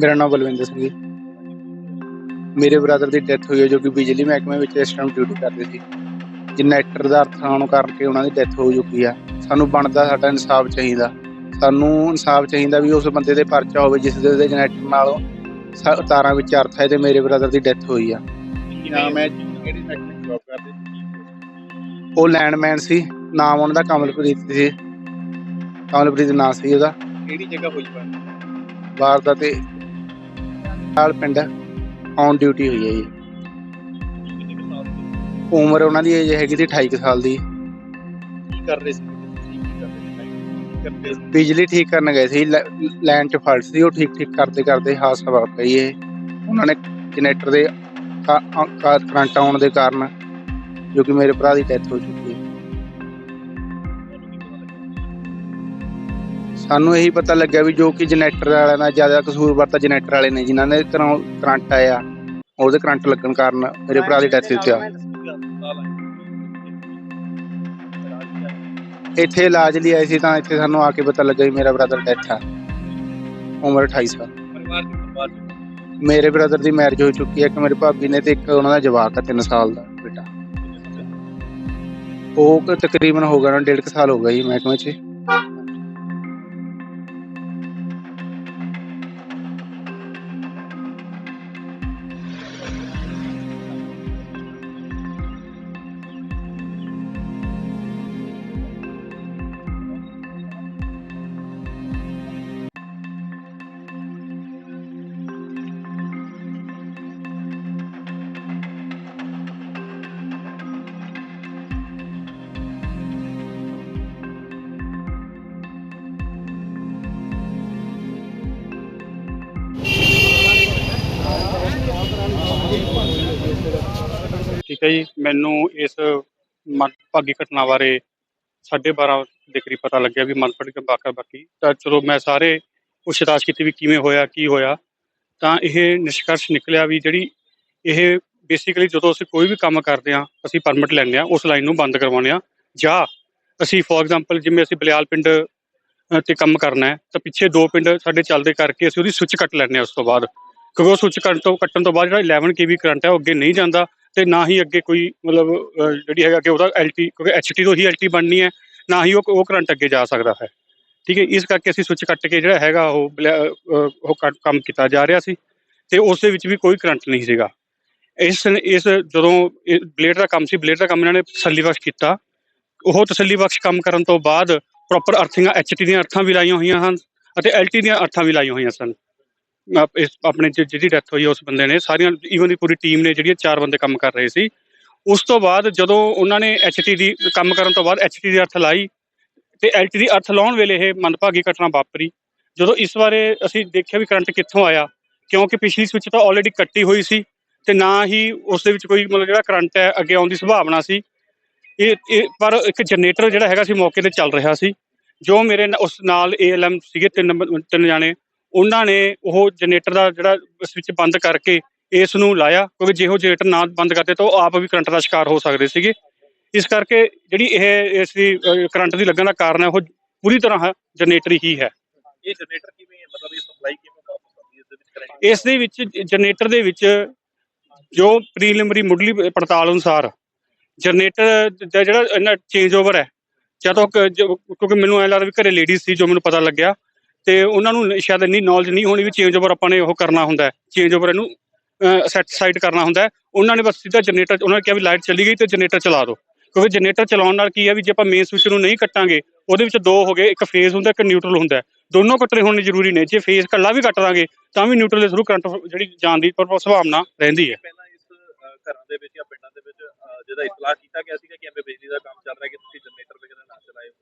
ਮੇਰਾ ਨਾਮ ਬਲਵਿੰਦਰ ਸਿੰਘ ਜੀ। ਮੇਰੇ ਬ੍ਰਦਰ ਦੀ ਡੈਥ ਹੋਈ ਹੈ ਜੋ ਕਿ ਬਿਜਲੀ ਮਹਿਕਮੇ ਵਿੱਚ ਇਸ ਟਾਈਮ ਡਿਊਟੀ ਕਰਦੇ ਸੀ। ਜਨਰੇਟਰ ਦਾ ਅਰਥ ਆਉਣ ਕਰਕੇ ਉਹਨਾਂ ਦੀ ਡੈਥ ਹੋ ਚੁੱਕੀ ਆ। ਸਾਨੂੰ ਬਣਦਾ ਸਾਡਾ ਇਨਸਾਫ ਚਾਹੀਦਾ। ਸਾਨੂੰ ਇਨਸਾਫ ਚਾਹੀਦਾ ਵੀ ਉਸ ਬੰਦੇ ਦੇ ਪਰਚਾ ਹੋਵੇ ਜਿਸ ਦੇ ਜਨਰੇਟਰ ਨਾਲ ਤਾਰਾਂ ਵਿੱਚ ਅਰਥ ਹੈ ਤੇ ਮੇਰੇ ਬ੍ਰਦਰ ਦੀ ਡੈਥ ਹੋਈ ਆ। ਨਾਮ ਹੈ ਕਿਹੜੀ ਫੈਕਟਰੀ ਜੌਬ ਕਰਦੇ ਸੀ? ਉਹ ਲੈਂਡਮੈਨ ਸੀ। ਨਾਮ ਉਹਨਾਂ ਦਾ ਕਮਲਪ੍ਰੀਤ ਸੀ। ਕਮਲਪ੍ਰੀਤ ਨਾਂ ਸੀ ਉਹਦਾ। ਕਿਹੜੀ ਜਗ੍ਹਾ ਹੋਈ ਬਾਤ ਵਾਰਦਾ ਤੇ ਨਾਲ ਪਿੰਡ ਔਨ ਡਿਊਟੀ ਹੋਈ ਹੈ ਜੀ। ਉਮਰ ਉਹਨਾਂ ਦੀ ਏਜ ਹੈਗੀ ਸੀ 28 ਕੁ ਸਾਲ ਦੀ। ਕੀ ਕਰ ਰਹੇ ਸੀ? ਬਿਜਲੀ ਠੀਕ ਕਰਨ ਗਏ ਸੀ। ਲਾਈਨ 'ਚ ਫਾਲਟ ਸੀ। ਉਹ ਠੀਕ ਠੀਕ ਕਰਦੇ ਕਰਦੇ ਹਾਦਸਾ ਵਾਪਰ ਗਈ ਇਹ। ਉਹਨਾਂ ਨੇ ਜਨਰੇਟਰ ਦੇ ਕਰੰਟ ਆਉਣ ਦੇ ਕਾਰਨ ਜੋ ਕਿ ਮੇਰੇ ਭਰਾ ਦੀ ਡੈਥ ਹੋ ਚੁੱਕੀ ਸਾਨੂੰ ਇਹੀ ਪਤਾ ਲੱਗਿਆ ਵੀ ਜੋ ਕਿ ਜਨਰੇਟਰ ਵਾਲਿਆਂ ਦਾ ਜ਼ਿਆਦਾ ਕਸੂਰ ਵਰਤਾ ਜਨਰੇਟਰ ਵਾਲੇ ਨੇ, ਜਿਨ੍ਹਾਂ ਦੇ ਘਰੋਂ ਕਰੰਟ ਆਇਆ, ਉਹਦੇ ਕਰੰਟ ਲੱਗਣ ਕਾਰਨ ਮੇਰੇ ਭਰਾ ਦੀ ਡੈਥ ਹੋਈ ਆ। ਇੱਥੇ ਇਲਾਜ ਲਈ ਆਏ ਸੀ ਤਾਂ ਇੱਥੇ ਸਾਨੂੰ ਆ ਕੇ ਪਤਾ ਲੱਗਾ ਵੀ ਮੇਰਾ ਬ੍ਰਦਰ ਡੈਥ ਆ। ਉਮਰ 28 ਸਾਲ। ਮੇਰੇ ਬ੍ਰਦਰ ਦੀ ਮੈਰਿਜ ਹੋ ਚੁੱਕੀ ਹੈ ਇੱਕ ਮੇਰੇ ਭਾਬੀ ਨੇ ਤੇ ਇੱਕ ਉਹਨਾਂ ਦਾ ਜਵਾਕ ਆ 3 ਸਾਲ ਦਾ ਬੇਟਾ। ਉਹ ਤਕਰੀਬਨ ਹੋ ਗਿਆ ਨਾ, ਡੇਢ ਕੁ ਸਾਲ ਹੋ ਗਿਆ ਜੀ ਮਹਿਕਮੇ 'ਚ। ਠੀਕ ਹੈ ਜੀ, ਮੈਨੂੰ ਇਸ ਮੰਦਭਾਗੀ ਘਟਨਾ ਬਾਰੇ 12:30 ਦੇ ਕਰੀਬ ਪਤਾ ਲੱਗਿਆ ਵੀ ਮੰਦਭਾਗੀ ਵਾਕਾ ਬਾਕੀ। ਤਾਂ ਚਲੋ ਮੈਂ ਸਾਰੇ ਪੁੱਛਤਾਛ ਕੀਤੀ ਵੀ ਕਿਵੇਂ ਹੋਇਆ, ਕੀ ਹੋਇਆ। ਤਾਂ ਇਹ ਨਿਸ਼ਕਰਸ਼ ਨਿਕਲਿਆ ਵੀ ਜਿਹੜੀ ਇਹ ਬੇਸਿਕਲੀ ਜਦੋਂ ਅਸੀਂ ਕੋਈ ਵੀ ਕੰਮ ਕਰਦੇ ਹਾਂ, ਅਸੀਂ ਪਰਮਿਟ ਲੈਂਦੇ ਹਾਂ, ਉਸ ਲਾਈਨ ਨੂੰ ਬੰਦ ਕਰਵਾਉਂਦੇ ਹਾਂ। ਜਾਂ ਅਸੀਂ ਫੋਰ ਐਗਜ਼ਾਮਪਲ ਜਿਵੇਂ ਅਸੀਂ ਬਲਿਆਲ ਪਿੰਡ ਤੇ ਕੰਮ ਕਰਨਾ ਹੈ, ਤਾਂ ਪਿੱਛੇ ਦੋ ਪਿੰਡ ਸਾਡੇ ਚੱਲਦੇ ਕਰਕੇ ਅਸੀਂ ਉਹਦੀ ਸੁੱਚ ਕੱਟ ਲੈਂਦੇ ਹਾਂ ਉਸ ਤੋਂ ਬਾਅਦ। ਕਿਉਂਕਿ ਉਹ ਸੁੱਚ ਕੱਟਣ ਤੋਂ ਕੱਟਣ ਤੋਂ ਬਾਅਦ ਜਿਹੜਾ 11 ਕੇਵੀ ਕਰੰਟ ਹੈ, ਉਹ ਅੱਗੇ ਨਹੀਂ ਜਾਂਦਾ ਤੇ ਨਾ ਹੀ ਅੱਗੇ ਕੋਈ ਮਤਲਬ ਜਿਹੜੀ ਹੈਗਾ ਕਿ ਉਹਦਾ ਐਲਟੀ ਕਿਉਂਕਿ ਐਚਟੀ ਤੋਂ ਹੀ ਐਲਟੀ ਬਣਨੀ ਹੈ, ਨਾ ਹੀ ਉਹ ਉਹ ਕਰੰਟ ਅੱਗੇ ਜਾ ਸਕਦਾ ਹੈ। ਠੀਕ ਹੈ, ਇਸ ਕਰਕੇ ਅਸੀਂ ਸੁੱਚ ਕੱਟ ਕੇ ਜਿਹੜਾ ਹੈਗਾ ਉਹ ਬਲੈ- ਉਹ ਕ- ਕੰਮ ਕੀਤਾ ਜਾ ਰਿਹਾ ਸੀ ਤੇ ਉਸ ਦੇ ਵਿੱਚ ਵੀ ਕੋਈ ਕਰੰਟ ਨਹੀਂ ਸੀਗਾ। ਇਸ ਇਸ ਜਦੋਂ ਬਲੇਡ ਦਾ ਕੰਮ ਸੀ, ਬਲੇਡ ਦਾ ਕੰਮ ਇਹਨਾਂ ਨੇ ਤਸੱਲੀਬਖਸ਼ ਕੀਤਾ। ਉਹ ਤਸੱਲੀਬਖਸ਼ ਕੰਮ ਕਰਨ ਤੋਂ ਬਾਅਦ ਪ੍ਰੋਪਰ ਅਰਥਿੰਗਾਂ ਐਚਟੀ ਦੀਆਂ ਅਰਥਾਂ ਵੀ ਲਾਈਆਂ ਹੋਈਆਂ ਹਨ ਅਤੇ ਐਲਟੀ ਦੀਆਂ ਅਰਥਾਂ ਵੀ ਲਾਈਆਂ ਹੋਈਆਂ ਸਨ। ਆਪ- ਇਸ ਆਪਣੇ ਜਿ- ਜਿਹਦੀ ਡੈਥ ਹੋਈ ਹੈ ਉਸ ਬੰਦੇ ਨੇ, ਸਾਰੀਆਂ ਈਵਨ ਦੀ ਪੂਰੀ ਟੀਮ ਨੇ ਜਿਹੜੀਆਂ ਚਾਰ ਬੰਦੇ ਕੰਮ ਕਰ ਰਹੇ ਸੀ। ਉਸ ਤੋਂ ਬਾਅਦ ਜਦੋਂ ਉਹਨਾਂ ਨੇ ਐਚਟੀ ਦੀ ਕੰਮ ਕਰਨ ਤੋਂ ਬਾਅਦ ਐਚਟੀ ਦੀ ਅਰਥ ਲਾਈ ਤੇ ਐਲਟੀ ਦੀ ਅਰਥ ਲਾਉਣ ਵੇਲੇ ਇਹ ਮੰਦਭਾਗੀ ਘਟਨਾ ਵਾਪਰੀ। ਜਦੋਂ ਇਸ ਬਾਰੇ ਅਸੀਂ ਦੇਖਿਆ ਵੀ ਕਰੰਟ ਕਿੱਥੋਂ ਆਇਆ, ਕਿਉਂਕਿ ਪਿਛਲੀ ਸਵਿਚ ਤਾਂ ਆਲਰੇਡੀ ਕੱਟੀ ਹੋਈ ਸੀ ਤੇ ਨਾ ਹੀ ਉਸ ਦੇ ਵਿੱਚ ਕੋਈ ਮਤਲਬ ਜਿਹੜਾ ਕਰੰਟ ਹੈ, ਅੱਗੇ ਆਉਣ ਦੀ ਸੰਭਾਵਨਾ ਸੀ। ਇਹ ਇਹ, ਪਰ ਇੱਕ ਜਨਰੇਟਰ ਜਿਹੜਾ ਹੈਗਾ ਸੀ, ਮੌਕੇ ਤੇ ਚੱਲ ਰਿਹਾ ਸੀ। ਜੋ ਮੇਰੇ ਨਾਲ- ਉਸ ਨਾਲ ਏਐਲਐਮ ਸੀਗੇ, ਤਿੰਨ ਨੰਬਰ- ਤਿੰਨ ਜਾਣੇ। ਉਹਨਾਂ ਨੇ ਉਹ ਜਨਰੇਟਰ ਦਾ ਜਿਹੜਾ ਸਵਿਚ ਬੰਦ ਕਰਕੇ ਇਸ ਨੂੰ ਲਾਇਆ ਕਿਉਂਕਿ ਜੇ ਉਹ ਜਨਰੇਟਰ ਨਾ ਬੰਦ ਕਰਦੇ ਤਾਂ ਉਹ ਆਪ ਵੀ ਕਰੰਟ ਦਾ ਸ਼ਿਕਾਰ ਹੋ ਸਕਦੇ ਸੀਗੇ। ਇਸ ਕਰਕੇ ਜਿਹੜੀ ਇਹ ਇਸ ਦੀ ਕਰੰਟ ਦੀ ਲੱਗਣ ਦਾ ਕਾਰਨ ਹੈ ਉਹ ਪੂਰੀ ਤਰ੍ਹਾਂ ਜਨਰੇਟਰ ਹੀ ਹੈ। ਇਹ ਜਨਰੇਟਰ ਕਿਵੇਂ ਹੈ? ਮਤਲਬ ਇਹ ਸਪਲਾਈ ਕਿਵੇਂ ਵਾਪਸ ਆਉਂਦੀ ਹੈ? ਇਸ ਦੇ ਵਿੱਚ ਕਰੰਟ ਇਸ ਦੇ ਵਿੱਚ ਜਨਰੇਟਰ ਦੇ ਵਿੱਚ ਜੋ ਪ੍ਰੀਲਿਮਿਨਰੀ ਮੁੱਢਲੀ ਪੜਤਾਲ ਅਨੁਸਾਰ ਜਨਰੇਟਰ ਦਾ ਜਿਹੜਾ ਇਹਨਾਂ ਚੇਂਜ ਓਵਰ ਹੈ ਜਦੋਂ ਕਿਉਂਕਿ ਮੈਨੂੰ ਐ ਲੱਗਦਾ ਵੀ ਘਰੇ ਲੇਡੀਜ਼ ਸੀ ਜੋ ਮੈਨੂੰ ਪਤਾ ਲੱਗਿਆ। ਤੇ ਉਹਨਾਂ ਨੂੰ ਸ਼ਾਇਦ ਇੰਨੀ ਨੌਲੇਜ ਨਹੀਂ ਹੋਣੀ ਵੀ ਚੇਂਜ ਓਵਰ ਆਪਾਂ ਨੇ ਉਹ ਕਰਨਾ ਹੁੰਦਾ ਹੈ। ਚੇਂਜ ਓਵਰ ਇਹਨੂੰ ਸੈਟ ਸਾਈਡ ਕਰਨਾ ਹੁੰਦਾ ਉਹਨਾਂ ਨੇ ਬਸ ਸਿੱਧਾ ਜਨਰੇਟਰ ਉਹਨਾਂ ਨੇ ਕਿਹਾ ਵੀ ਲਾਈਟ ਚਲੀ ਗਈ ਤੇ ਜਨਰੇਟਰ ਚਲਾ ਦਿਓ। ਕਿਉਂਕਿ ਜਨਰੇਟਰ ਚਲਾਉਣ ਨਾਲ ਕੀ ਹੈ ਵੀ ਜੇ ਆਪਾਂ ਮੇਨ ਸਵਿਚ ਨੂੰ ਨਹੀਂ ਕੱਟਾਂਗੇ, ਉਹਦੇ ਵਿੱਚ ਦੋ ਹੋ ਗਏ, ਇੱਕ ਫੇਜ਼ ਹੁੰਦਾ, ਇੱਕ ਨਿਊਟਰਲ ਹੁੰਦਾ ਦੋਨੋਂ ਕੱਟਣੇ ਹੋਣੇ ਜ਼ਰੂਰੀ ਨੇ। ਜੇ ਫੇਜ਼ ਕੱਲਾ ਵੀ ਕੱਟ ਦਾਂਗੇ, ਤਾਂ ਵੀ ਨਿਊਟਰਲ ਦੇ ਥਰੂ ਕਰੰਟ ਜਿਹੜੀ ਜਾਣ ਦੀ ਸੰਭਾਵਨਾ ਰਹਿੰਦੀ ਹੈ। ਘਰਾਂ ਦੇ ਵਿੱਚ ਜਾਂ ਪਿੰਡਾਂ ਦੇ ਵਿੱਚ ਜਿਹਦਾ ਇਤਲਾਹ ਕੀਤਾ ਗਿਆ ਸੀਗਾ ਕਿ ਐਵੇਂ ਬਿਜਲੀ ਦਾ ਕੰਮ ਚੱਲ ਰਿਹਾ ਕਿ ਤੁਸੀਂ ਜਨਰੇਟਰ ਵਗੈਰਾ ਨਾ ਚਲਾਇਓ।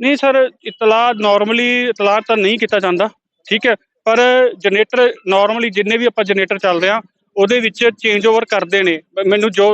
ਨਹੀਂ ਸਰ, ਇਤਲਾਹ ਨਾਰਮਲੀ ਇਤਲਾਹ ਤਾਂ ਨਹੀਂ ਕੀਤਾ ਜਾਂਦਾ, ਠੀਕ ਹੈ, ਪਰ ਜਨਰੇਟਰ ਨਾਰਮਲੀ ਜਿੰਨੇ ਵੀ ਆਪਾਂ ਜਨਰੇਟਰ ਚੱਲਦੇ ਆ ਉਹਦੇ ਵਿੱਚ ਚੇਂਜ ਓਵਰ ਕਰਦੇ ਨੇ। ਮੈਨੂੰ ਜੋ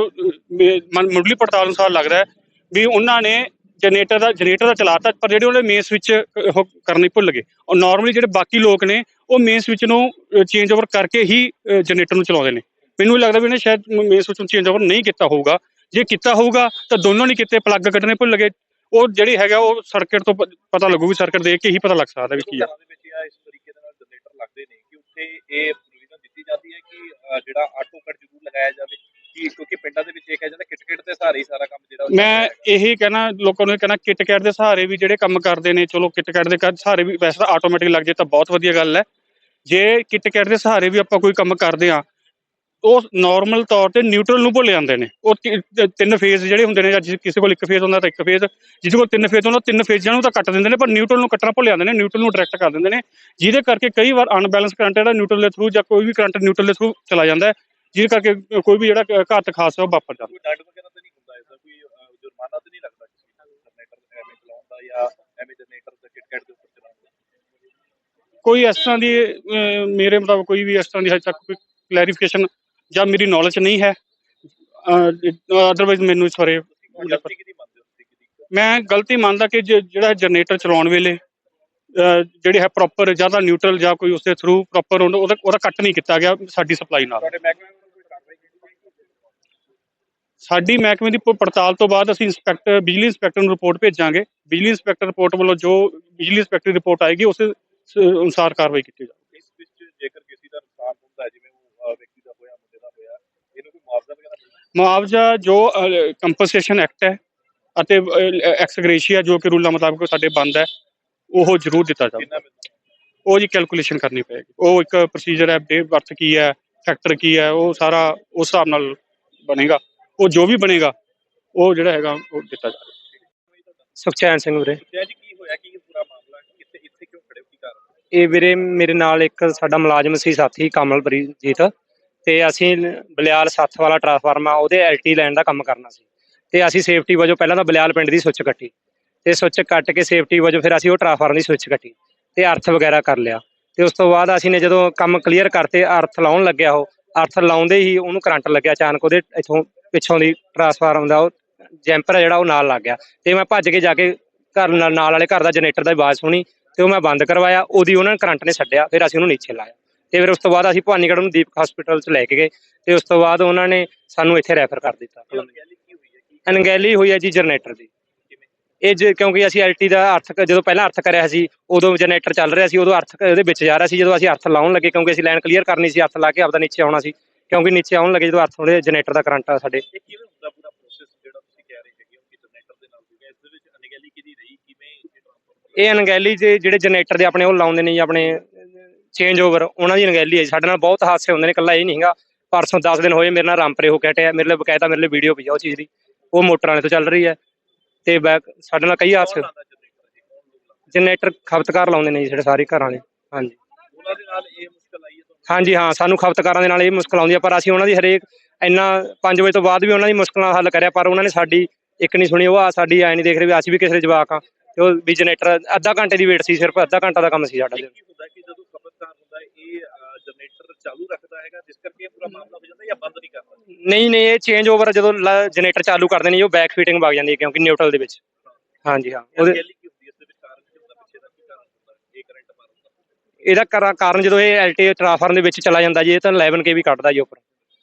ਮੇ- ਮਨ- ਮੁੱਢਲੀ ਪੜਤਾਲ ਅਨੁਸਾਰ ਲੱਗਦਾ ਵੀ ਉਹਨਾਂ ਨੇ ਜਨਰੇਟਰ ਦਾ ਜਨਰੇਟਰ ਦਾ ਚਲਾਤਾ, ਪਰ ਜਿਹੜੇ ਉਹਨੇ ਮੇਨ ਸਵਿਚ ਉਹ ਕਰਨੀ ਭੁੱਲ ਗਏ। ਔਰ ਨਾਰਮਲੀ ਜਿਹੜੇ ਬਾਕੀ ਲੋਕ ਨੇ, ਉਹ ਮੇਨ ਸਵਿਚ ਨੂੰ ਚੇਂਜ ਓਵਰ ਕਰਕੇ ਹੀ ਜਨਰੇਟਰ ਨੂੰ ਚਲਾਉਂਦੇ ਨੇ। ਮੈਨੂੰ ਲੱਗਦਾ ਵੀ ਉਹਨੇ ਸ਼ਾਇਦ ਮੇਨ ਸਵਿਚ ਨੂੰ ਚੇਂਜ ਓਵਰ ਨਹੀਂ ਕੀਤਾ ਹੋਊਗਾ। ਜੇ ਕੀਤਾ ਹੋਊਗਾ, ਤਾਂ ਦੋਨੋਂ ਨਹੀਂ ਕੀਤੇ ਪਲੱਗ ਕੱਢਣੇ ਭੁੱਲ ਗਏ। ਉਹ ਜਿਹੜੀ ਹੈਗਾ ਉਹ ਸਰਕਟ ਤੋਂ ਪ- ਪਤਾ ਲੱਗੂ ਵੀ ਸਰਕਟ ਦੇਖ ਕੇ ਹੀ ਪਤਾ ਲੱਗ ਸਕਦਾ ਵੀ ਕੀ ਆ ਘਰਾਂ ਦੇ ਵਿੱਚ ਆ ਇਸ ਤਰੀਕੇ ਦੇ ਨਾਲ ਜਨਰੇਟਰ ਲੱਗਦੇ ਨੇ ਕਿ ਉੱਥੇ ਤੇ ਇਹ ਪ੍ਰੋਵੀਜ਼ਨ ਦਿੱਤੀ ਜਾਂਦੀ ਹੈ ਕਿ ਅਹ, ਜਿਹੜਾ ਆਟੋ ਕੱਟ ਜ਼ਰੂਰ ਲਗਾਇਆ ਜਾਵੇ ਕਿ ਕਿਉਂਕਿ ਪਿੰਡਾਂ ਦੇ ਵਿੱਚ ਇਹ ਕਿਹਾ ਜਾਂਦਾ ਕਿਟ ਕਿਟ ਦੇ ਸਹਾਰੇ ਹੀ ਸਾਰਾ ਕੰਮ ਜਿਹੜਾ ਉਹ ਚੱਲ ਮੈਂ। ਇਹੀ ਕਹਿਣਾ ਲੋਕਾਂ ਨੂੰ ਇਹ ਕਹਿਣਾ ਕਿਟ ਕੈਟ ਦੇ ਸਹਾਰੇ ਵੀ ਜਿਹੜੇ ਕੰਮ ਕਰਦੇ ਨੇ ਚਲੋ ਕਿਟ ਕੈਟ ਦੇ ਕਰ- ਸਹਾਰੇ ਵੀ ਵੈਸੇ ਤਾਂ ਆਟੋਮੈਟਿਕ ਲੱਗ ਜੇ ਤਾਂ ਬਹੁਤ ਵਧੀਆ ਗੱਲ ਹੈ ਜੇ ਕਿਟ ਕੈਟ ਦੇ ਸਹਾਰੇ ਵੀ ਆਪਾਂ ਕੋਈ ਕੰਮ ਕਰਦੇ ਆ ਉਹ ਨਾਰਮਲ ਤੌਰ ਤੇ ਨਿਊਟਰਲ ਨੂੰ ਭੁੱਲ ਜਾਂਦੇ ਨੇ। ਉਹ ਤਿੰਨ ਫੇਜ਼ ਜਿਹੜੇ ਹੁੰਦੇ ਨੇ ਜਾਂ ਕਿਸੇ ਕੋਲ ਇੱਕ ਫੇਜ਼ ਹੁੰਦਾ ਤਾਂ ਇੱਕ ਫੇਜ਼ ਜਿਹਦੇ ਕੋਲ ਤਿੰਨ ਫੇਜ਼ ਹੁੰਦਾ ਤਿੰਨ ਫੇਜ਼ਾਂ ਨੂੰ ਤਾਂ ਕੱਟ ਦਿੰਦੇ ਨੇ ਪਰ ਨਿਊਟਰਲ ਨੂੰ ਕੱਟਣਾ ਭੁੱਲ ਜਾਂਦੇ ਨੇ ਨਿਊਟਰਲ ਨੂੰ ਡਾਇਰੈਕਟ ਕਰ ਦਿੰਦੇ ਨੇ। ਜਿਹਦੇ ਕਰਕੇ ਕਈ ਵਾਰ ਅਨਬੈਲੈਂਸ ਕਰੰਟ ਜਿਹੜਾ ਨਿਊਟਰਲ ਦੇ ਥਰੂ ਜਾਂ ਕੋਈ ਵੀ ਕਰੰਟ ਨਿਊਟਰਲ ਦੇ ਥਰੂ ਚਲਾ ਜਾਂਦਾ ਹੈ ਜਿਹਦੇ ਕਰਕੇ ਕੋਈ ਵੀ ਜਿਹੜਾ ਘਾਤ ਖਾਸ ਹੈ ਉਹ ਵਾਪਰ ਜਾਂਦਾ। ਕੋਈ ਡੰਡ ਵਗੈਰਾ ਤਾਂ ਨਹੀਂ ਹੁੰਦਾ ਇਸਦਾ ਕੋਈ ਜੁਰਮਾਨਾ ਤਾਂ ਨਹੀਂ ਲੱਗਦਾ ਕਿਸੇ ਨੂੰ ਜਨਰੇਟਰ ਐਵੇਂ ਚਲਾਉਣ ਦਾ ਜਾਂ ਐਵੇਂ ਜਨਰੇਟਰ ਦਾ ਕਿਟ ਕੈਟ ਦੇ ਉੱਪਰ ਚਲਾਉਣ ਦਾ? ਕੋਈ ਇਸ ਤਰ੍ਹਾਂ ਦੀ ਮੇਰੇ ਮੁਤਾਬਕ ਕੋਈ ਵੀ ਇਸ ਤਰ੍ਹਾਂ ਦੀ ਹਜੇ ਤੱਕ ਕੋਈ ਕਲੈਰੀਫਿਕੇਸ਼ਨ ਜਾਂ ਮੇਰੀ ਨੌਲੇਜ ਨਹੀਂ ਹੈ ਅਦਰਵਾਈਜ਼ ਮੈਨੂੰ ਇਸ ਬਾਰੇ ਮੈਂ ਗਲਤੀ ਮੰਨਦਾ ਕਿ ਜਿਹੜਾ ਜਨਰੇਟਰ ਚਲਾਉਣ ਵੇਲੇ ਜਿਹੜੇ ਹੈ ਪ੍ਰੋਪਰ ਜ਼ਿਆਦਾ ਨਿਊਟਰਲ ਜਾਂ ਕੋਈ ਉਸਦੇ ਥਰੂ ਪ੍ਰੋਪਰ ਉਹਦਾ ਉਹਦਾ ਕੱਟ ਨਹੀਂ ਕੀਤਾ ਗਿਆ ਸਾਡੀ ਸਪਲਾਈ ਨਾਲ। ਸਾਡੀ ਮਹਿਕਮੇ ਦੀ ਪੜਤਾਲ ਤੋਂ ਬਾਅਦ ਅਸੀਂ ਇੰਸਪੈਕਟਰ ਬਿਜਲੀ ਇੰਸਪੈਕਟਰ ਨੂੰ ਰਿਪੋਰਟ ਭੇਜਾਂਗੇ। ਬਿਜਲੀ ਇੰਸਪੈਕਟਰ ਰਿਪੋਰਟ ਵੱਲੋਂ ਜੋ ਬਿਜਲੀ ਇੰਸਪੈਕਟਰ ਰਿਪੋਰਟ ਆਏਗੀ, ਉਸ ਅਨੁਸਾਰ ਕਾਰਵਾਈ ਕੀਤੀ ਜਾਵੇਗੀ ਇਸ ਵਿੱਚ ਜੇਕਰ ਕਿਸੇ ਦਾ ਨੁਕਸਾਨ ਹੁੰਦਾ ਹੈ ਜਿਵੇਂ ਉਹ ਅਹ, ਵਿਅਕਤੀ ਦਾ ਹੋਇਆ ਮੁੰਡੇ ਦਾ ਹੋਇਆ ਇਹਨੂੰ ਕੋਈ ਮੁਆਵਜ਼ਾ ਵਗੈਰਾ ਮਿਲਦਾ ਮੁਆਵਜ਼ਾ ਜੋ ਕੰਪਨਸੇਸ਼ਨ ਐਕਟ ਹੈ ਅਤੇ ਐਕਸਗ੍ਰੇਸ਼ੀਆ ਜੋ ਕਿ ਰੂਲਾਂ ਮੁਤਾਬਕ ਸਾਡੇ ਬੰਦ ਹੈ ਉਹ ਜ਼ਰੂਰ ਦਿੱਤਾ ਜਾਵੇ ਉਹ ਜੀ ਕੈਲਕੂਲੇਸ਼ਨ ਕਰਨੀ ਪਏਗੀ। ਉਹ ਇੱਕ ਪ੍ਰੋਸੀਜਰ ਹੈ ਦੇ ਅਰਥ ਕੀ ਹੈ ਫੈਕਟਰ ਕੀ ਹੈ ਉਹ ਸਾਰਾ ਉਸ ਹਿਸਾਬ ਨਾਲ ਬਣੇਗਾ। ਉਹ ਜੋ ਵੀ ਬਣੇਗਾ ਉਹ ਜਿਹੜਾ ਹੈਗਾ ਉਹ ਦਿੱਤਾ ਜਾਵੇ ਸੁਖਚੈਨ ਸਿੰਘ ਵੀਰੇ। ਜੈ ਜੀ ਕੀ ਹੋਇਆ? ਕੀ ਪੂਰਾ ਮਾਮਲਾ ਕਿੱਥੇ ਇੱਥੇ ਕਿਉਂ ਖੜੇ ਹੋ? ਕੀ ਕਾਰਨ ਇਹ ਵੀਰੇ ਮੇਰੇ ਨਾਲ ਇੱਕ ਸਾਡਾ ਮੁਲਾਜ਼ਮ ਸੀ ਸਾਥੀ ਕਮਲਪ੍ਰੀਤ ਤੇ ਅਸੀਂ ਬਲਿਆਲ ਸੱਥ ਵਾਲਾ ਟਰਾਂਸਫਾਰਮ ਆ, ਉਹਦੇ ਐਲਟੀ ਲੈਣ ਦਾ ਕੰਮ ਕਰਨਾ ਸੀ। ਤੇ ਅਸੀਂ ਸੇਫਟੀ ਵਜੋਂ ਪਹਿਲਾਂ ਤਾਂ ਬਲਿਆਲ ਪਿੰਡ ਦੀ ਸੁੱਚ ਕੱਟੀ। ਤੇ ਸੁੱਚ ਕੱਟ ਕੇ ਸੇਫਟੀ ਵਜੋਂ ਫਿਰ ਅਸੀਂ ਉਹ ਟਰਾਂਸਫਾਰਮ ਦੀ ਸੁੱਚ ਕੱਟੀ ਤੇ ਅਰਥ ਵਗੈਰਾ ਕਰ ਲਿਆ। ਤੇ ਉਸ ਤੋਂ ਬਾਅਦ ਅਸੀਂ ਨੇ ਜਦੋਂ ਕੰਮ ਕਲੀਅਰ ਕਰਤੇ, ਅਰਥ ਲਾਉਣ ਲੱਗਿਆ ਉਹ, ਅਰਥ ਲਾਉਂਦੇ ਹੀ ਉਹਨੂੰ ਕਰੰਟ ਲੱਗਿਆ ਅਚਾਨਕ ਉਹਦੇ ਇਥੋਂ ਪਿੱਛੋਂ ਦੀ ਟਰਾਂਸਫਾਰਮ ਦਾ ਉਹ ਜੈਂਪਰ ਜਿਹੜਾ ਉਹ ਨਾਲ ਲੱਗ ਗਿਆ। ਤੇ ਮੈਂ ਭੱਜ ਕੇ ਜਾ ਕੇ ਘਰ ਨਾਲ ਨਾਲ ਵਾਲੇ ਘਰ ਦਾ ਜਨਰੇਟਰ ਦਾ ਆਵਾਜ਼ ਸੁਣੀ ਤੇ ਉਹ ਮੈਂ ਬੰਦ ਕਰਵਾਇਆ, ਉਹਦੀ ਉਹਨਾਂ ਨੇ ਕਰੰਟ ਨੇ ਛੱਡਿਆ, ਫਿਰ ਅਸੀਂ ਉਹਨੂੰ ਨੀਚੇ ਲਾਇਆ। ਤੇ ਫਿਰ ਉਸ ਤੋਂ ਬਾਅਦ ਅਸੀਂ ਭਵਾਨੀਗੜ੍ਹ ਨੂੰ ਦੀਪਕ ਹਸਪੀਟਲ 'ਚ ਲੈ ਕੇ ਗਏ ਤੇ ਉਸ ਤੋਂ ਬਾਅਦ ਉਹਨਾਂ ਨੇ ਸਾਨੂੰ ਇੱਥੇ ਰੈਫਰ ਕਰ ਦਿੱਤਾ। ਅਣਗਹਿਲੀ ਹੋਈ ਹੈ? ਜੀ ਜਨਰੇਟਰ ਦੀ। ਇਹ ਜੇ ਕਿਉਂਕਿ ਅਸੀਂ ਐਲਟੀ ਦਾ ਅਰਥ ਜਦੋਂ ਪਹਿਲਾਂ ਅਰਥ ਕਰਿਆ ਸੀ ਉਦੋਂ ਜਨਰੇਟਰ ਚੱਲ ਰਿਹਾ ਸੀ ਉਦੋਂ ਅਰਥ ਉਹਦੇ ਵਿੱਚ ਜਾ ਰਿਹਾ ਸੀ ਜਦੋਂ ਅਸੀਂ ਅਰਥ ਲਾਉਣ ਲੱਗੇ ਕਿਉਂਕਿ ਅਸੀਂ ਲਾਈਨ ਕਲੀਅਰ ਕਰਨੀ ਸੀ ਅਰਥ ਲਾ ਕੇ ਆਪਦਾ ਨੀਚੇ ਆਉਣਾ ਸੀ ਕਿਉਂਕਿ ਨੀਚੇ ਆਉਣ ਲੱਗੇ ਜਦੋਂ ਅਰਥ ਉਹਦੇ ਜਨਰੇਟਰ ਦਾ ਕਰੰਟ ਆ ਸਾਡੇ। ਇਹ ਕਿਵੇਂ ਹੁੰਦਾ ਪੂਰਾ ਪ੍ਰੋਸੈਸ ਜਿਹੜਾ ਤੁਸੀਂ ਕਹਿ ਰਹੇ ਹੈਗੇ ਹੋ ਕਿ ਜਨਰੇਟਰ ਦੇ ਨਾਲ ਹੋਇਆ ਇਸ ਦੇ ਵਿੱਚ ਅਣਗਹਿਲੀ ਕਿਹਦੀ ਰਹੀ? ਕਿਵੇਂ ਇਹ ਟ੍ਰਾਂਸਫਰ ਇਹ ਅਣਗਹਿਲੀ ਜੇ ਜਿਹੜੇ ਜਨਰੇਟਰ ਦੇ ਆਪਣੇ ਉਹ ਲਾਉਂਦੇ ਨੇ ਜੀ ਆਪਣੇ ਚੇਂਜ ਓਵਰ ਉਹਨਾਂ ਦੀ ਅਣਗਹਿਲੀ ਹੈ ਜੀ। ਸਾਡੇ ਨਾਲ ਬਹੁਤ ਹਾਦਸੇ ਹੁੰਦੇ ਨੇ ਇਕੱਲਾ ਇਹ ਨਹੀਂ ਹੈਗਾ। ਪਰਸੋਂ 10 ਦਿਨ ਹੋਏ ਮੇਰੇ ਨਾਲ ਰਾਮਪਰੇ ਹੋ ਕੇ ਹਟਿਆ। ਮੇਰੇ ਲਈ ਬਕਾਇਦਾ ਮੇਰੇ ਲਈ ਵੀਡੀਓ ਪਈ ਆ ਉਹ ਚੀਜ਼ ਦੀ। ਉਹ ਮੋਟਰ ਵਾਲੇ ਤੋਂ ਚੱਲ ਰਹੀ ਹੈ। ਤੇ ਬੈਕ ਸਾਡੇ ਨਾਲ ਕਈ ਹਾਦਸੇ ਜਨਰੇਟਰ ਖਪਤਕਾਰ ਲਾਉਂਦੇ ਨੇ ਜੀ ਸਾਡੇ ਸਾਰੇ ਘਰਾਂ ਦੇ। ਹਾਂਜੀ। ਉਹਨਾਂ ਦੇ ਨਾਲ ਇਹ ਮੁਸ਼ਕਲ ਆਈ ਹੈ ਤੁਹਾਨੂੰ? ਹਾਂਜੀ ਹਾਂ ਸਾਨੂੰ ਖਪਤਕਾਰਾਂ ਦੇ ਨਾਲ ਇਹ ਮੁਸ਼ਕਲ ਆਉਂਦੀ ਹੈ। ਪਰ ਅਸੀਂ ਉਹਨਾਂ ਦੀ ਹਰੇਕ ਇੰਨਾ 5 ਵਜੇ ਤੋਂ ਬਾਅਦ ਵੀ ਉਹਨਾਂ ਦੀ ਮੁਸ਼ਕਲਾਂ ਹੱਲ ਕਰਿਆ ਪਰ ਉਹਨਾਂ ਨੇ ਸਾਡੀ ਇੱਕ ਨਹੀਂ ਸੁਣੀ। ਉਹ ਆ ਸਾਡੀ ਐ ਨਹੀਂ ਦੇਖ ਰਹੇ ਵੀ ਅਸੀਂ ਵੀ ਕਿਸੇ ਦੇ ਜਵਾਕ ਆ ਤੇ ਉਹ ਵੀ ਜਨਰੇਟਰ ਅੱਧਾ ਘੰਟੇ ਦੀ ਵੇਟ ਸੀ ਸਿਰਫ ਅੱਧਾ ਘੰਟਾ ਦਾ ਕੰਮ ਸੀ ਸਾਡਾ। ਇਹ ਕੀ ਹੁੰਦਾ ਕਿ ਜਦੋਂ ਖਪਤਕਾਰ ਹੁੰਦਾ ਹੈ ਇਹ ਜਨਰੇਟਰ ਚਾਲੂ ਰੱਖਦਾ ਹੈਗਾ ਜਿਸ ਕਰਕੇ ਇਹ ਪੂਰਾ ਮਾਮਲਾ ਹੋ ਜਾਂਦਾ ਜਾਂ ਬੰਦ ਨਹੀਂ ਕਰਦਾ ਨਹੀਂ ਨਹੀਂ ਇਹ ਚੇਂਜ ਓਵਰ ਜਦੋਂ ਜਨਰੇਟਰ ਚਾਲੂ ਕਰਦੇ ਨੇ ਜੀ, ਉਹ ਬੈਕ ਫੀਟਿੰਗ ਵਗ ਜਾਂਦੀ ਹੈ ਕਿਉਂਕਿ ਨਿਊਟਰਲ ਦੇ ਵਿੱਚ। ਹਾਂਜੀ ਹਾਂ। ਉਹਦੇ ਇਹਦਾ ਕਾਰਨ- ਕਾਰਨ ਜਦੋਂ ਇਹ ਐਲਟੀ ਟ੍ਰਾਂਸਫਾਰਮ ਦੇ ਵਿੱਚ ਚਲਾ ਜਾਂਦਾ ਜੀ ਇਹ ਤਾਂ 11 ਕੇ ਵੀ ਕੱਢਦਾ ਜੀ ਉੱਪਰ।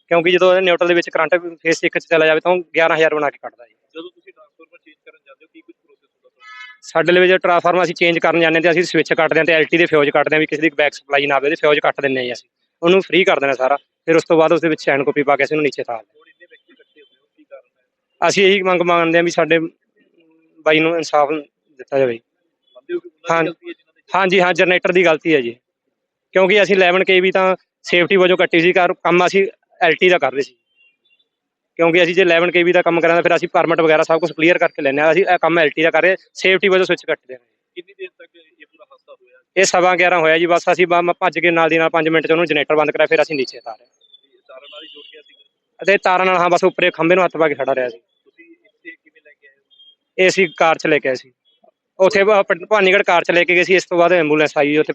ਕਿਉਂਕਿ ਜਦੋਂ ਇਹ ਨਿਊਟਰਲ ਦੇ ਵਿੱਚ ਕਰੰਟ ਫੇਸ ਇੱਕ ਚ ਚਲਾ ਜਾਵੇ ਤਾਂ ਉਹ 11000 ਬਣਾ ਕੇ ਕੱਢਦਾ ਜੀ। ਜਦੋਂ ਤੁਸੀਂ ਸਾਡੇ ਲਈ ਜੇ ਟਰਾਂਸਫਾਰਮਰ ਅਸੀਂ ਚੇਂਜ ਕਰਨ ਜਾਂਦੇ ਹਾਂ ਤੇ ਅਸੀਂ ਸਵਿਚ ਕੱਟਦੇ ਹਾਂ ਤੇ ਐਲਟੀ ਦੇ ਫਿਊਜ਼ ਕੱਟਦੇ ਹਾਂ ਵੀ ਕਿਸੇ ਦੀ ਬੈਕ ਸਪਲਾਈ ਨਾ ਆਵੇ ਉਹਦੇ ਫਿਊਜ਼ ਕੱਟ ਦਿੰਦੇ ਹਾਂ ਅਸੀਂ। ਉਹਨੂੰ ਫ੍ਰੀ ਕਰ ਦਿੰਦੇ ਹਾਂ ਸਾਰਾ। ਫਿਰ ਉਸ ਤੋਂ ਬਾਅਦ ਉਸ ਦੇ ਵਿੱਚ ਚੈਨ ਕਾਪੀ ਪਾ ਕੇ ਅਸੀਂ ਉਹਨੂੰ ਨੀਚੇ ਤਾਰ ਅਸੀਂ ਇਹੀ ਮੰਗ ਮੰਗਦੇ ਹਾਂ ਵੀ ਸਾਡੇ ਬਾਈ ਨੂੰ ਇਨਸਾਫ ਦਿੱਤਾ ਜਾਵੇ। ਹਾਂ। ਹਾਂਜੀ ਹਾਂ ਜਨਰੇਟਰ ਦੀ ਗਲਤੀ ਹੈ ਜੀ। ਕਿਉਂਕਿ ਅਸੀਂ 11 ਕੇ ਵੀ ਤਾਂ ਸੇਫਟੀ ਵਜੋਂ ਕੱਟੀ ਸੀ ਕਰ ਕੰਮ ਅਸੀਂ ਐਲਟੀ ਦਾ ਕਰ ਰਹੇ ਸੀ। ਕਿਉਂਕਿ ਅਸੀਂ ਜੇ 11 ਕੇ ਵੀ ਦਾ ਕੰਮ ਕਰਾਂਗੇ ਫਿਰ ਅਸੀਂ ਪਰਮਿਟ ਵਗੈਰਾ ਸਭ ਕੁਝ ਕਲੀਅਰ ਕਰਕੇ ਲੈਂਦੇ ਹਾਂ। ਅਸੀਂ ਇਹ ਕੰਮ ਐਲਟੀ ਦਾ ਕਰ ਰਹੇ ਸੇਫਟੀ ਵਜੋਂ ਸਵਿਚ ਕੱਟਦੇ ਹਾਂ। ਕਿੰਨੀ ਦੇਰ ਤੱਕ ਇਹ ਪੂਰਾ ਹਾਦਸਾ ਹੋਇਆ? ਇਹ ਸਵਾ 11 ਹੋਇਆ ਜੀ ਬਸ ਅਸੀਂ ਬ- ਭੱਜ ਕੇ ਨਾਲ ਦੀ ਨਾਲ 5 ਮਿੰਟ ਚ ਉਹਨੂੰ ਜਨਰੇਟਰ ਬੰਦ ਕਰਾਇਆ ਫਿਰ ਅਸੀਂ ਨੀਚੇ ਤਾਰੇ ਤਾਰਾਂ ਨਾਲ ਹੀ ਜੁੜ ਗਿਆ ਸੀ ਅਤੇ ਤਾਰਾਂ ਨਾਲ ਹਾਂ ਬਸ ਉੱਪਰੇ ਖੰਭੇ ਨੂੰ ਹੱਥ ਪਾ ਕੇ ਖੜਾ ਰਿਹਾ ਸੀ। ਤੁਸੀਂ ਇੱਥੇ ਕਿਵੇਂ ਲੈ ਕੇ ਆਏ ਹੋ? ਇਹ ਅਸੀਂ ਕਾਰ ਚ ਲੈ ਕੇ ਆਏ ਸੀ। ਉੱਥੇ ਭ- ਭ- ਭਵਾਨੀਗੜ੍ਹ ਕਾਰ ਚ ਲੈ ਕੇ ਗਏ ਸੀ ਇਸ ਤੋਂ ਬਾਅਦ ਐਂਬੂਲੈਂਸ ਆਈ ਉੱਥੇ?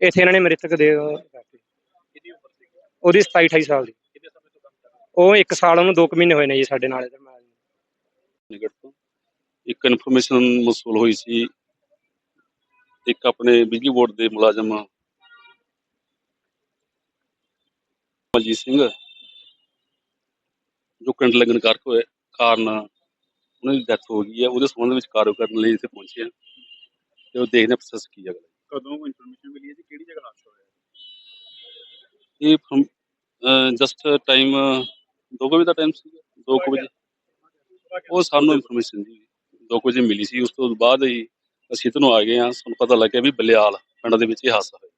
ਇੱਥੇ ਇਹਨਾਂ ਨੇ ਮ੍ਰਿਤਕ ਦੇ ਕਰਤੀ। ਕਿੰਨੀ ਉਮਰ ਸੀ? ਉਹਦੀ 27 28 ਸਾਲ ਦੀ ਕਿੰਨੇ ਸਮੇਂ ਤੋਂ ਕੰਮ ਕਰ ਰਹੇ ਹੋ ਉਹ 1 ਸਾਲ ਉਹਨੂੰ 2 ਮਹੀਨੇ ਹੋਏ ਨੇ ਜੀ ਸਾਡੇ ਨਾਲ ਇਹਦੇ ਨਾਲ। ਨਿਕਟ ਤੋਂ। ਇੱਕ ਇਨਫੋਰਮੇਸ਼ਨ ਮਸੂਲ ਹੋਈ ਸੀ। ਇੱਕ ਆਪਣੇ ਬਿਜਲੀ ਬੋਰਡ ਦੇ ਮੁਲਾਜ਼ਮ ਮਲਜੀਤ ਸਿੰਘ ਜੋ ਕਰੰਟ ਲੱਗਣ ਕਰਕੇ ਹੋਏ ਕਾਰਨ ਉਹਨਾਂ ਦੀ ਡੈਥ ਹੋ ਗਈ ਹੈ। ਉਹਦੇ ਸੰਬੰਧ ਵਿੱਚ ਕਾਰਵਾਈ ਕਰਨ ਲਈ ਇੱਥੇ ਪਹੁੰਚੇ ਹਾਂ ਤੇ ਉਹ ਦੇਖਦੇ ਪ੍ਰੋਸੈਸ ਕੀ ਹੈ ਅਗਲਾ। ਕਦੋਂ ਇਨਫੋਰਮੇਸ਼ਨ ਮਿਲੀ ਹੈ ਜੀ? ਕਿਹੜੀ ਜਗ੍ਹਾ ਹਾਦਸਾ ਹੋਇਆ ਇਹ ਜਸਟ ਟਾਈਮ 2 ਵਜੇ ਦਾ ਟਾਈਮ ਸੀ 2 ਵਜੇ। ਉਹ ਸਾਨੂੰ ਇਨਫੋਰਮੇਸ਼ਨ ਜੀ 2 ਵਜੇ ਮਿਲੀ ਸੀ। ਉਸ ਤੋਂ ਬਾਅਦ ਹੀ ਅਸੀਂ ਇੱਧਰ ਨੂੰ ਆ ਗਏ ਹਾਂ। ਸਾਨੂੰ ਪਤਾ ਲੱਗਿਆ ਵੀ ਬਲਿਆਲ ਪਿੰਡ ਦੇ ਵਿੱਚ ਇਹ ਹਾਦਸਾ ਹੋਇਆ।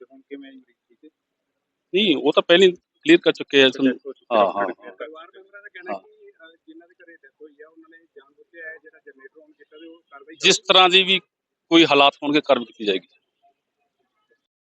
ਤੇ ਹੁਣ ਕਿਵੇਂ ਨਹੀਂ ਉਹ ਤਾਂ ਪਹਿਲਾਂ ਕਲੀਅਰ ਕਰ ਚੁੱਕੇ ਆ। ਹਾਂ, ਹਾਂ, ਹਾਂ। ਪਰਿਵਾਰ ਮੈਂਬਰਾਂ ਦਾ ਕਹਿਣਾ ਹਾਂ। ਕਿ ਅਹ, ਜਿਨ੍ਹਾਂ ਦੇ ਘਰੇ ਡੈਥ ਹੋਈ ਆ ਉਹਨਾਂ ਨੇ ਜਾਣ ਬੁੱਝ ਕੇ ਇਹ ਜਿਹੜਾ ਜਨਰੇਟਰ ਆਨ ਕੀਤਾ ਤੇ ਉਹ ਕਾਰਵਾਈ ਜਿਸ ਤਰ੍ਹਾਂ ਦੀ ਵੀ ਕੋਈ ਹਾਲਾਤ ਹੋਣਗੇ ਕਾਰਵਾਈ ਕੀਤੀ ਜਾਏਗੀ।